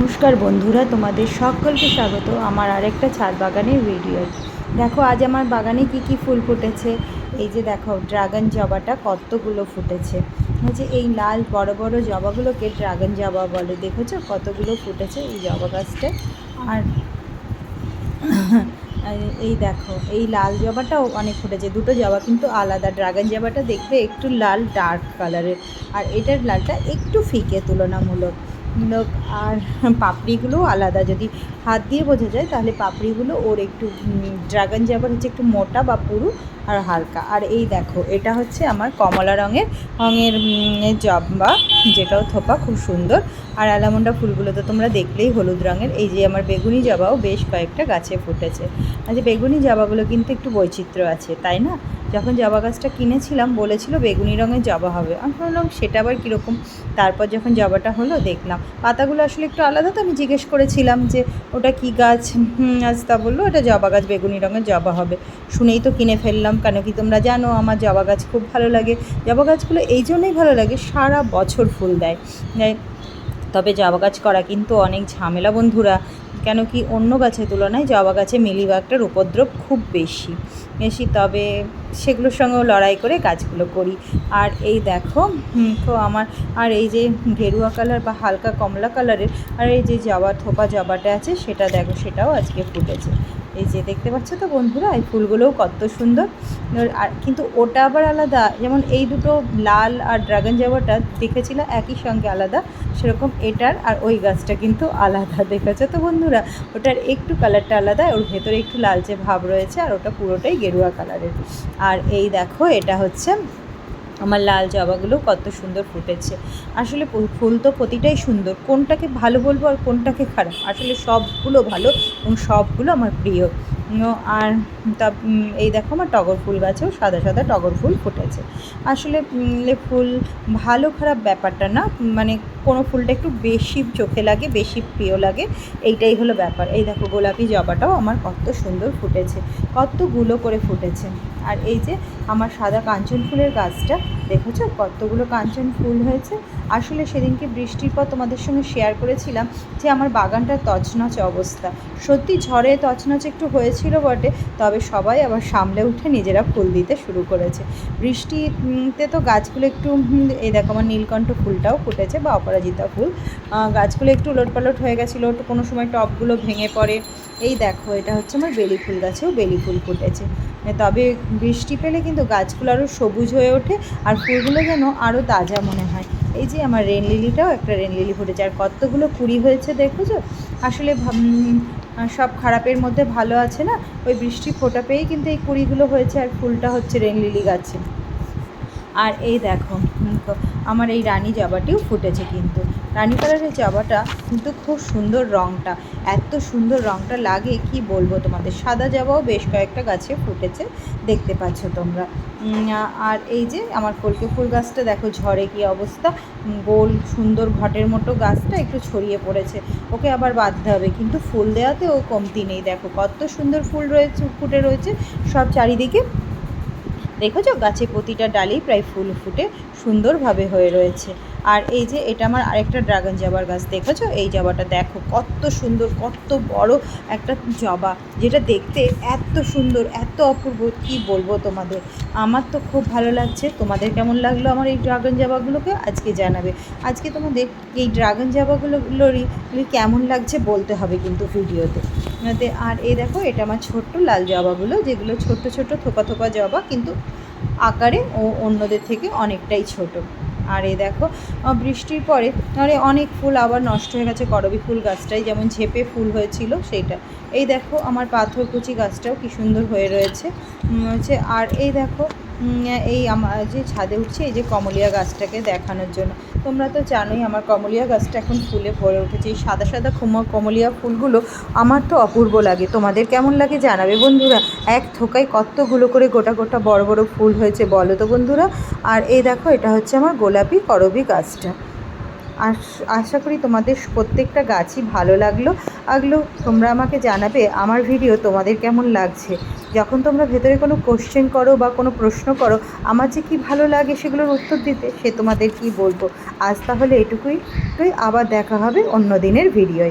নমস্কার বন্ধুরা, তোমাদের সকলকে স্বাগত আমার আরেকটা ছাদ বাগানের ভিডিও দেখো, আজ আমার বাগানে কি কি ফুল ফুটেছে? এই যে দেখো, ড্রাগন জবাটা কতগুলো ফুটেছে। যে এই লাল বড় বড় জবাগুলোকে ড্রাগন জবা বলে, দেখেছ? কতগুলো ফুটেছে এই জবা গাছটা? আর এই দেখো, এই লাল জবাটাও অনেক ফুটেছে। দুটো জবা কিন্তু আলাদা। ড্রাগন জবাটা দেখবে একটু লাল ডার্ক কালারের আর এটার লালটা একটু ফিকে তুলনামূলক। মূলক আর পাপড়িগুলো আলাদা। যদি হাত দিয়ে বোঝা যায়, তাহলে পাপড়িগুলো ওর একটু ড্রাগন জাবার হচ্ছে একটু মোটা বা পুরু আর হালকা। আর এই দেখো, এটা হচ্ছে আমার কমলা রঙের রঙের জবা যেটাও থোপা খুব সুন্দর। আর অ্যালামন্ডা ফুলগুলো তো তোমরা দেখলেই হলুদ রঙের। এই যে আমার বেগুনি জবাও বেশ কয়েকটা গাছে ফুটেছে। আর যে বেগুনি জবাগুলো কিন্তু একটু বৈচিত্র্য আছে, তাই না? যখন জবা গাছটা কিনেছিলাম, বলেছিল বেগুনি রঙের জবা হবে। আমি ভাবলাম, সেটা আবার কীরকম? তারপর যখন জবাটা হলো, দেখলাম। পাতাগুলো আসলে একটু আলাদা তো আমি জিজ্ঞেস করেছিলাম যে, ওটা কি গাছ? আজ তা বলল, ওটা জবা গাছ, বেগুনি রঙের জবা হবে। শুনেই তো কিনে ফেললাম। কেন কি তোমরা জানো? আমার জবা গাছ খুব ভালো লাগে। জবা গাছগুলো এই জন্যই ভালো লাগে, সারা বছর ফুল দেয়। তবে জবা গাছ করা কিন্তু অনেক ঝামেলা বন্ধুরা। কেন কি অন্য গাছের তুলনায় জবা গাছে মিলিবাগটার উপদ্রব খুব বেশি। বেশি, তবে সেগুলোর সঙ্গেও লড়াই করে গাছগুলো করি। আর এই দেখো তো আমার, আর এই যে গেরুয়া কালার বা হালকা কমলা কালারের, আর এই যে জবা, থোপা জবাটা আছে, সেটা দেখো, সেটাও আজকে ফুটেছে। এই যে দেখতে পাচ্ছ তো বন্ধুরা, এই ফুলগুলোও কত সুন্দর। আর কিন্তু ওটা আবার আলাদা, যেমন এই দুটো লাল আর ড্রাগন জবাটা দেখেছিলাম একই সঙ্গে আলাদা, সেরকম এটার আর ওই গাছটা কিন্তু আলাদা, দেখেছ তো বন্ধুরা? ওটার একটু কালারটা আলাদা, ওর ভেতরে একটু লালচে ভাব রয়েছে, আর ওটা পুরোটাই গেরুয়া কালারের। আর এই দেখো, এটা হচ্ছে আমার লাল জবাগুলো কত সুন্দর ফুটেছে। আসলে ফুল তো প্রতিটাই সুন্দর। কোনটাকে ভালো বলব আর কোনটাকে খারাপ? আসলে সবগুলো ভালো এবং সবগুলো আমার প্রিয়। আর তা এই দেখো আমার টগর ফুল গাছেও সাদা সাদা টগর ফুল ফুটেছে। আসলে ফুল ভালো খারাপ ব্যাপারটা না মানে কোনো ফুলটা একটু বেশি চোখে লাগে, বেশি প্রিয় লাগে, এইটাই হলো ব্যাপার। এই দেখো গোলাপি জবাটাও আমার কত সুন্দর ফুটেছে, কতগুলো করে ফুটেছে। আর এই যে আমার সাদা কাঞ্চন ফুলের গাছটা, দেখেছ কতগুলো কাঞ্চন ফুল হয়েছে? আসলে সেদিনকে বৃষ্টির পর তোমাদের সঙ্গে শেয়ার করেছিলাম যে আমার বাগানটা তছনছ অবস্থা। সত্যি ঝড়ে তছনছ একটু হয়েছিল বটে, তবে সবাই আবার সামলে উঠে নিজেরা ফুল দিতে শুরু করেছে। বৃষ্টিতে তো গাছগুলো একটু এই দেখো আমার নীলকণ্ঠ ফুলটাও ফুটেছে বা অপরাজিতা ফুল। গাছগুলো একটু উলটপালট হয়ে গেছিল, কোনো সময় টবগুলো ভেঙে পড়ে এই দেখো, এটা হচ্ছে আমার বেলি ফুল গাছেও বেলি ফুল ফুটেছে। তবে বৃষ্টি পেলে কিন্তু গাছগুলো আরও সবুজ হয়ে ওঠে আর ফুলগুলো যেন আরও তাজা মনে হয়। এই যে আমার রেন লিলিটাও একটা রেন লিলি ফুটেছে আর কতগুলো কুড়ি হয়েছে দেখেছ আসলে সব খারাপের মধ্যে ভালো আছে না? ওই বৃষ্টি ফোটা পেয়েই কিন্তু এই কুড়িগুলো হয়েছে আর ফুলটা হচ্ছে রেন লিলি গাছে। আর এই দেখো আমার এই রানী জবাটিও ফুটেছে কিন্তু। রানী কালারের জবাটা কিন্তু খুব সুন্দর রঙটা এত সুন্দর রঙটা লাগে, কি বলব তোমাদের? সাদা জবাও বেশ কয়েকটা গাছে ফুটেছে, দেখতে পাচ্ছ তোমরা। আর এই যে আমার কলকে ফুল গাছটা, দেখো ঝড়ে কি অবস্থা? গোল সুন্দর ঘটের মতো গাছটা একটু ছড়িয়ে পড়েছে, ওকে আবার বাঁধতে হবে, কিন্তু ফুল দেওয়াতে ও কমতি নেই। দেখো কত সুন্দর ফুল রয়েছে, ফুটে রয়েছে, সব চারিদিকে দেখেছ? গাছে প্রতিটা ডালেই প্রায় ফুল ফুটে সুন্দরভাবে হয়ে রয়েছে। আর এই যে এটা আমার আরেকটা ড্রাগন জবার গাছ, দেখেছ? এই জবাটা দেখো, কত সুন্দর, কত বড় একটা জবা, যেটা দেখতে এত সুন্দর, এত অপূর্ব, কি বলব তোমাদের? আমার তো খুব ভালো লাগছে। তোমাদের কেমন লাগল আমার এই ড্রাগন জবাগুলোকে? আজকে জানাবে। আজকে তোমাদের এই ড্রাগন জবাগুলোরই কেমন লাগছে বলতে হবে কিন্তু ভিডিওতে। আর এই দেখো, এটা আমার ছোট্ট লাল জবাগুলো, যেগুলো ছোট ছোট থোপা থোপা জবা, কিন্তু আকারে ও অন্যদের থেকে অনেকটাই ছোট। আর এ দেখো বৃষ্টির পরে আরে অনেক ফুল আবার নষ্ট হয়ে গেছে করবি ফুল গাছটাই, যেমন ঝেপে ফুল হয়েছিল সেইটা। এই দেখো আমার পাথরকুচি গাছটাও কি সুন্দর হয়ে রয়েছে। হচ্ছে, আর এই দেখো এই আমার যে ছাদে উঠছে, এই যে কমলিয়া গাছটাকে দেখানোর জন্য। তোমরা তো জানোই, আমার কমলিয়া গাছটা এখন ফুলে ভরে উঠেছে। এই সাদা সাদা খুমা কমলিয়া ফুলগুলো আমার তো অপূর্ব লাগে। তোমাদের কেমন লাগে জানাবে বন্ধুরা? এক থোকায় কতগুলো করে গোটা গোটা বড় বড় ফুল হয়েছে, বলো তো বন্ধুরা? আর এই দেখো, এটা হচ্ছে আমার গোলাপি করবি গাছটা। আশা করি তোমাদের প্রত্যেকটা গাছই ভালো লাগল। আগলো তোমরা আমাকে জানাবে আমার ভিডিও তোমাদের কেমন লাগছে। যখন তোমরা ভেতরে কোনো কোশ্চেন করো বা কোনো প্রশ্ন করো, আমার যে কী ভালো লাগে সেগুলোর উত্তর দিতে সে তোমাদের কি বলব। আজ তাহলে এটুকুই। তুই আবার দেখা হবে অন্য দিনের ভিডিওয়